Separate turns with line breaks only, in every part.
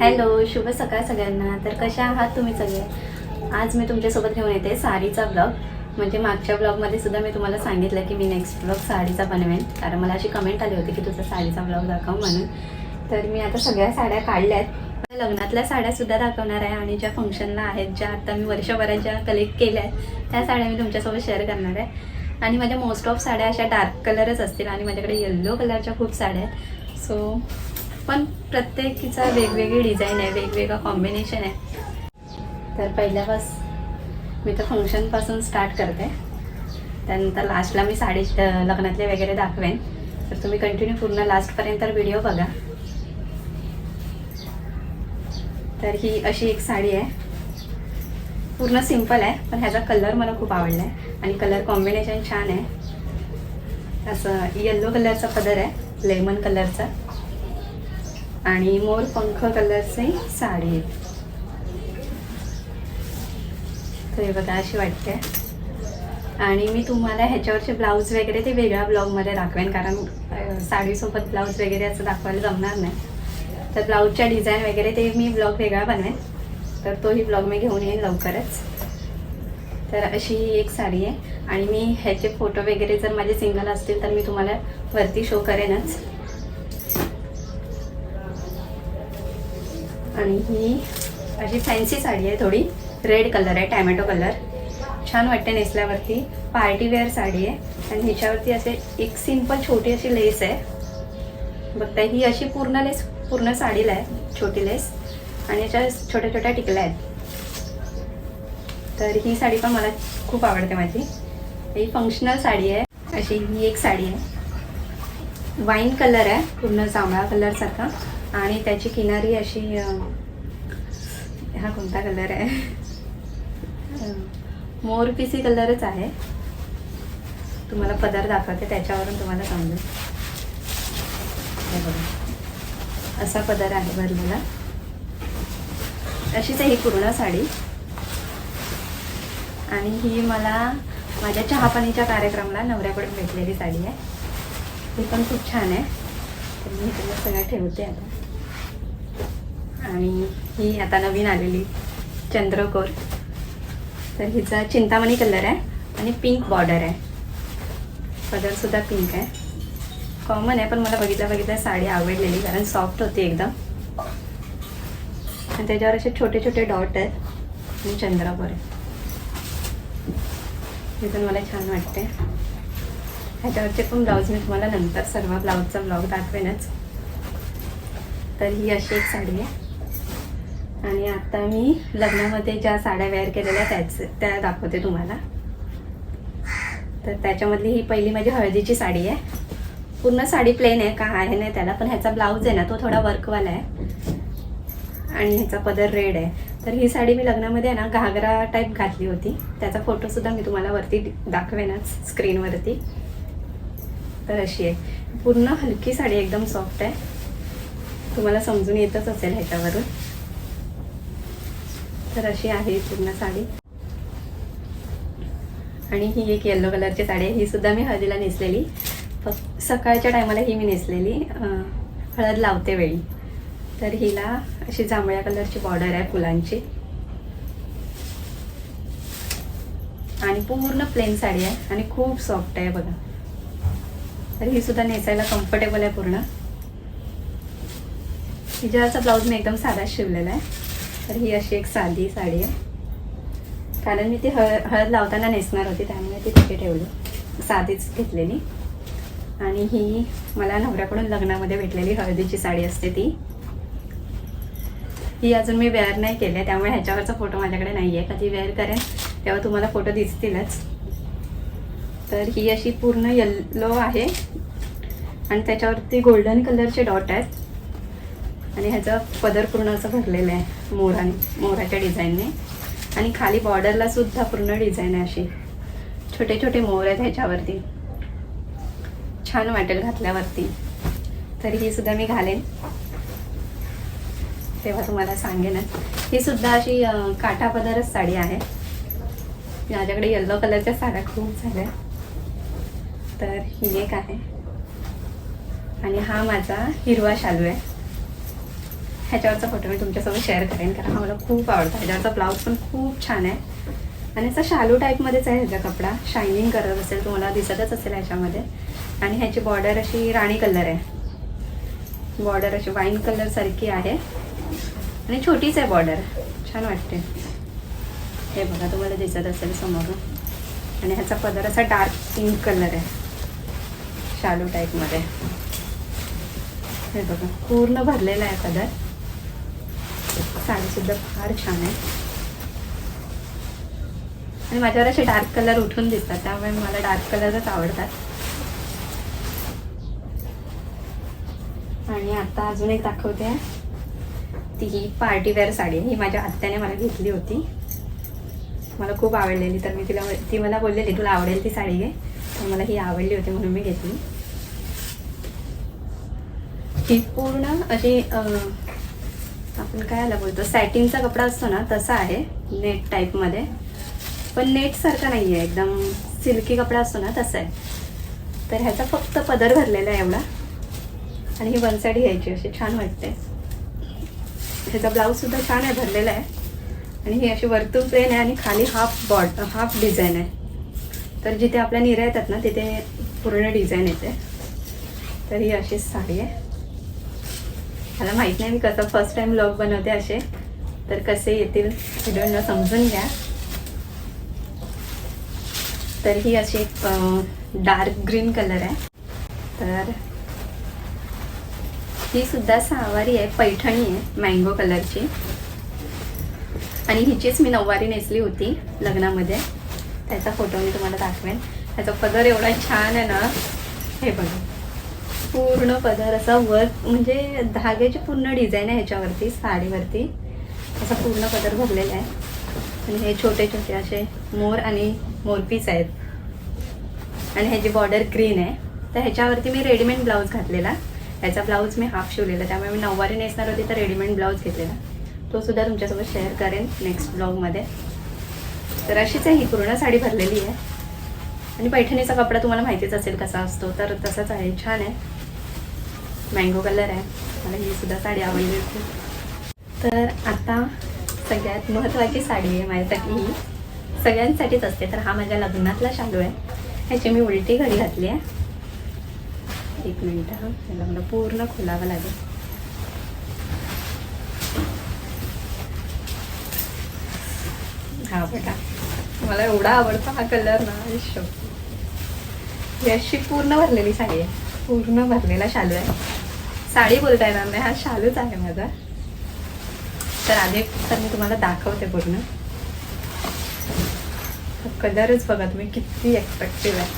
Hello शुभ सकाळ सगळ्यांना. तर कशा आहात तुम्ही सगळे? आज मी तुमच्यासोबत घेऊन येते साडीचा ब्लॉग म्हणजे मागच्या ब्लॉगमध्ये सुद्धा मी तुम्हाला सांगितलं की मी नेक्स्ट ब्लॉग साडीचा बनवेन. कारण मला अशी कमेंट आली होती की तुझा साडीचा ब्लॉग दाखव म्हणून. तर मी आता सगळ्या साड्या काढल्या आहेत लग्नातल्या साड्या सुद्धा दाखवणार आहे आणि ज्या फंक्शनला आहेत ज्या आता मी वर्षभरात ज्या कलेक्ट केल्या आहेत त्या साड्या मी तुमच्यासोबत शेअर करणार आहे. आणि माझ्या मोस्ट ऑफ साड्या अशा डार्क कलरच असतील आणि माझ्याकडे येल्लो कलरच्या खूप साड्या आहेत. सो पण प्रत्येकीचा वेगवेगळी डिझाईन आहे वेगवेगळं कॉम्बिनेशन आहे. तर पहिल्यापास मी तर फंक्शनपासून स्टार्ट करते. त्यानंतर लास्टला मी साडी लग्नातले वगैरे दाखवेन. तर तुम्ही कंटिन्यू पूर्ण लास्टपर्यंत व्हिडिओ बघा. तर ही अशी एक साडी आहे. पूर्ण सिंपल आहे पण ह्याचा कलर मला खूप आवडला आहे आणि कलर कॉम्बिनेशन छान आहे. असं येल्लो कलरचा पदर आहे लेमन कलरचा आणि मोर पंख कलरची साडी. आहे तर हे बघा अशी वाटते. आणि मी तुम्हाला ह्याच्यावरचे ब्लाऊज वगैरे ते वेगळ्या ब्लॉगमध्ये दाखवेन कारण साडीसोबत ब्लाऊज वगैरे असं दाखवायला जमणार नाही. तर ब्लाऊजच्या डिझाईन वगैरे ते मी ब्लॉग वेगळा बनवेन. तर तोही ब्लॉग मी घेऊन येईन लवकरच. तर अशी ही एक साडी आहे. आणि मी ह्याचे फोटो वगैरे जर माझे सिंगल असतील तर मी तुम्हाला वरती शो करेनच. आणि ही अशी फॅन्सी साडी आहे थोडी. रेड कलर आहे टॅमॅटो कलर छान वाटते नेसल्यावरती. पार्टीवेअर साडी आहे. आणि ह्याच्यावरती असे एक सिंपल छोटी अशी लेस आहे. बघताय ही अशी पूर्ण लेस पूर्ण साडीला आहे छोटी लेस आणि याच्या छोट्या छोट्या टिकल्या आहेत. तर ही साडी पण मला खूप आवडते माझी. ही फंक्शनल साडी आहे. अशी ही एक साडी आहे. वाईन कलर आहे पूर्ण जांभळा कलरसारखा आणि त्याची किनारी अशी हा कोणता कलर आहे? अं, मोरपिसी कलरच आहे. तुम्हाला पदर दाखवते त्याच्यावरून तुम्हाला समजेल. बघा. असा पदर आहे भरलेला. अशीच आहे ही पूर्ण साडी. आणि ही मला माझ्या चहापाणीच्या कार्यक्रमाला नवऱ्याकडून भेटलेली साडी आहे. ही पण खूप छान आहे. तर मी तुला सगळं ठेवते आता. आणि ही आता नवीन आलेली चंद्रकोर. तर हिचा चिंतामणी कलर आहे आणि पिंक बॉर्डर आहे. कलरसुद्धा पिंक आहे. कॉमन आहे पण मला बघितल्या बघितल्या साडी आवडलेली कारण सॉफ्ट होती एकदम. आणि त्याच्यावर असे छोटे छोटे डॉट आहेत. आणि चंद्रकोर आहे. हे पण मला छान वाटते ह्याच्यावरचे पण ब्लाऊज मी तुम्हाला नंतर सर्व ब्लाऊजचा ब्लाऊज दाखवेनच. तर ही अशी एक साडी आहे. आणि आता मी लग्नामध्ये ज्या साड्या वेअर केलेल्या त्याच त्या दाखवते तुम्हाला. तर त्याच्यामधली ही पहिली माझी हळदीची साडी आहे. पूर्ण साडी प्लेन आहे का आहे नाही त्याला पण ह्याचा ब्लाऊज आहे ना तो थोडा वर्कवाला आहे. आणि ह्याचा पदर रेड आहे. तर ही साडी मी लग्नामध्ये आहे ना घागरा टाईप घातली होती. त्याचा फोटोसुद्धा मी तुम्हाला वरती दाखवेनच स्क्रीनवरती तर अशी आहे. पूर्ण हलकी साडी एकदम सॉफ्ट आहे. तुम्हाला समजून येतच असेल ह्याच्यावरून. तर अशी आहे पूर्ण साडी. आणि ही एक येल्लो कलरची साडी आहे. ही सुद्धा मी हळदीला नेसलेली. फक्त सकाळच्या टायमाला ही मी नेसलेली. हळद लावते वेळी. तर हिला अशी जांभळ्या कलरची बॉर्डर आहे फुलांची. आणि पूर्ण प्लेन साडी आहे. आणि खूप सॉफ्ट आहे बघा. तर ही सुद्धा नेसायला कम्फर्टेबल आहे पूर्ण. हिच्यावरचा ब्लाऊज मी एकदम साधा शिवलेला आहे. तर ही अशी एक साधी साडी आहे. कारण मी ती हळ हळद लावताना नेसणार होती त्यामुळे ती तिथे ठेवली. साधीच घेतलेली. आणि ही मला नवऱ्याकडून लग्नामध्ये भेटलेली हळदीची साडी असते ती. ही अजून मी वेअर नाही केली त्यामुळे ह्याच्यावरचा फोटो माझ्याकडे नाही आहे कधी वेअर करेन तेव्हा तुम्हाला फोटो दिसतीलच. तर ही अशी पूर्ण येल्लो आहे. आणि त्याच्यावरती गोल्डन कलरचे डॉट आहेत. आणि ह्याचं पदर पूर्ण असं भरलेलं आहे मोराने मोराच्या डिझाईनने आणि खाली बॉर्डरला सुद्धा पूर्ण डिझाईन आहे अशी. छोटे छोटे मोर आहेत ह्याच्यावरती. छान वाटेल घातल्यावरती. तर ही सुद्धा मी घालेन. तेव्हा तुम्हाला सांगेन. ही सुद्धा अशी अं, काठा पदरच साडी आहे. माझ्याकडे येल्लो कलरच्या साड्या खूप झाल्या. तर ही एक आहे. आणि हा माझा हिरवा शालू आहे. ह्याच्यावरचा फोटो मी तुमच्यासोबत शेअर करेन कारण हा मला खूप आवडतो. ह्याच्यावरचा ब्लाऊज पण खूप छान आहे. आणि असा शालू टाईपमध्येच आहे ह्याचा कपडा. शायनिंग करत असेल तुम्हाला दिसतच असेल ह्याच्यामध्ये. आणि ह्याची बॉर्डर अशी राणी कलर आहे. बॉर्डर अशी वाईन कलरसारखी आहे. आणि छोटीच आहे बॉर्डर छान वाटते. हे बघा तुम्हाला दिसत असेल समोरून. आणि ह्याचा पदर असा डार्क पिंक कलर आहे. शालू टाईपमध्ये हे बघा पूर्ण भरलेला आहे कलर. साडीसुद्धा फार छान आहे. आणि माझ्यावर असे डार्क कलर उठून दिसतात त्यामुळे मला डार्क कलरच आवडतात. आणि आता अजून एक दाखवते. ती ही पार्टीवेअर साडी ही माझ्या आत्याने मला घेतली होती. मला खूप आवडलेली तर मी तिला ती मला बोललेली तुला आवडेल ती साडी घे. मला ही आवडली होती म्हणून मी घेतली. ही पूर्ण अशी आपण काय आला बोलतो सॅटिनचा कपडा असतो ना तसा आहे नेट टाईपमध्ये पण नेटसारखा नाही आहे एकदम सिल्की कपडा असतो ना तसा आहे. तर ह्याचा फक्त पदर भरलेला आहे एवढा. आणि ही वन साईड घ्यायची अशी छान वाटते. ह्याचा ब्लाऊजसुद्धा छान आहे भरलेला आहे. आणि ही अशी वर्तुळ प्लेन आहे आणि खाली हाफ बॉड हाफ डिझाईन आहे. तर जिथे आपल्या निऱ्या येतात ना तिथे पूर्ण डिझाईन येते. तर ही अशीच साडी आहे. मला माहीत नाही मी कसं फर्स्ट टाइम ब्लॉग बनवते असे. तर कसे येतील व्हिडिओना समजून घ्या. तर ही अशी एक डार्क ग्रीन कलर आहे. तर ही सुद्धा सहावारी आहे पैठणी आहे मँगो कलरची आणि हिचीच मी नऊवारी नेसली होती लग्नामध्ये. त्याचा फोटो मी तुम्हाला दाखवेन. त्याचा पदर एवढा छान आहे ना. हे बघा. पूर्ण पदर असा वर म्हणजे धाग्याची पूर्ण डिझाईन आहे ह्याच्यावरती साडीवरती. असा पूर्ण पदर भरलेला आहे. आणि हे छोटे छोटे असे मोर आणि मोरपीस आहेत. आणि ह्याची बॉर्डर ग्रीन आहे. तर ह्याच्यावरती मी रेडीमेड ब्लाऊज घातलेला. ह्याचा ब्लाऊज मी हाफ शिवलेला. त्यामुळे मी नऊवारी नेसणार होती तर रेडीमेड ब्लाऊज घेतलेला. तो सुद्धा तुमच्यासोबत शेअर करेन नेक्स्ट ब्लॉगमध्ये तर अशीच आहे ही पूर्ण साडी भरलेली आहे. आणि पैठणीचा कपडा तुम्हाला माहितीच असेल कसा असतो तर तसाच आहे छान आहे. मँगो कलर आहे. मला ही सुद्धा साडी आवडली होती. तर आता सगळ्यात महत्त्वाची साडी आहे माझ्यासाठी ही. सगळ्यांसाठीच असते तर हा माझ्या लग्नातला शालू आहे. ह्याची मी उलटी घडी घातली आहे. एक मिनिट हा. याला मला पूर्ण खोलावं लागेल. हा बेटा मला एवढा आवडतो हा कलर ना आयुष्य ही अशी पूर्ण भरलेली साडी आहे. पूर्ण भरलेला शालू आहे. साडी बोलता येणार नाही हा शालूच आहे माझा. तर आधी तर मी तुम्हाला दाखवते पूर्ण. कलरच बघा तुम्ही किती एक्सपेक्टिव्ह आहे.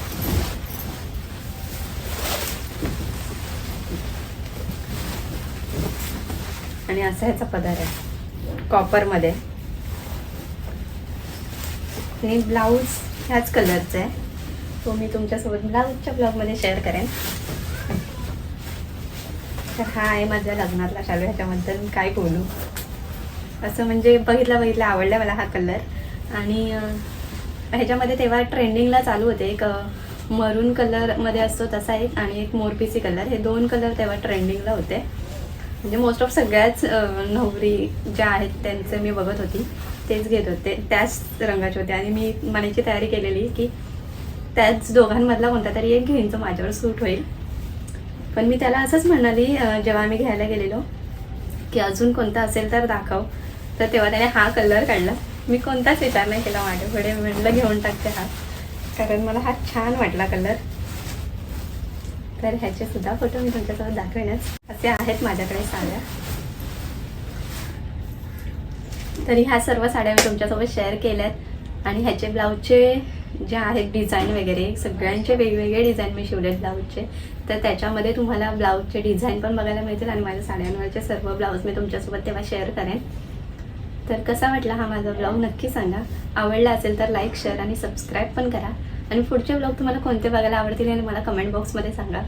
आणि असा ह्याचा पदार आहे. कॉपरमध्ये आणि ब्लाऊज ह्याच कलरचा आहे. तो मी तुमच्यासोबत ब्लाऊजच्या ब्लॉगमध्ये शेअर करेन. तर हा आहे माझ्या लग्नातला शालू ह्याच्याबद्दल मी काय बोलू? असं म्हणजे बघितला बघितला आवडला मला हा कलर. आणि ह्याच्यामध्ये तेव्हा ट्रेंडिंगला चालू होते. एक मरून कलरमध्ये असतो तसा एक आणि एक मोरपीसी कलर. हे दोन कलर तेव्हा ट्रेंडिंगला होते. म्हणजे मोस्ट ऑफ सगळ्याच नवरी ज्या आहेत त्यांचं मी बघत होती तेच घेत होते. त्याच रंगाचे होते. आणि मी मनाची तयारी केलेली की त्याच दोघांमधला कोणता तरी एक घेईन तो माझ्यावर सूट होईल. पण मी त्याला असंच म्हणाली जेव्हा मी घ्यायला गेलेलो की अजून कोणता असेल तर दाखव. तर तेव्हा त्याने हा कलर काढला. मी कोणताच विचार नाही केला माझ्याकडे म्हटलं घेऊन टाकते हा. कारण मला हा छान वाटला कलर तर ह्याचे सुद्धा फोटो मी तुमच्यासोबत दाखवेनच. असे आहेत माझ्याकडे साड्या. तरी ह्या सर्व साड्या मी तुमच्यासोबत शेअर केल्यात. आणि ह्याचे ब्लाऊजचे जे आहेत डिझाईन वगैरे सगळ्यांचे वेगवेगळे डिझाईन मी शिवलेत ब्लाऊजचे तर त्याच्यामध्ये तुम्हाला ब्लाऊजचे डिझाईन पण बघायला मिळतील आणि माझ्या साड्यांवरचे सर्व ब्लाऊज मी तुमच्यासोबत तेव्हा शेअर करेन. तर कसा वाटला हा माझा ब्लॉग नक्की सांगा. आवडला असेल तर लाईक शेअर आणि सबस्क्राईब पण करा. आणि पुढचे ब्लॉग तुम्हाला कोणते बघायला आवडतील आणि मला कमेंट बॉक्समध्ये सांगा.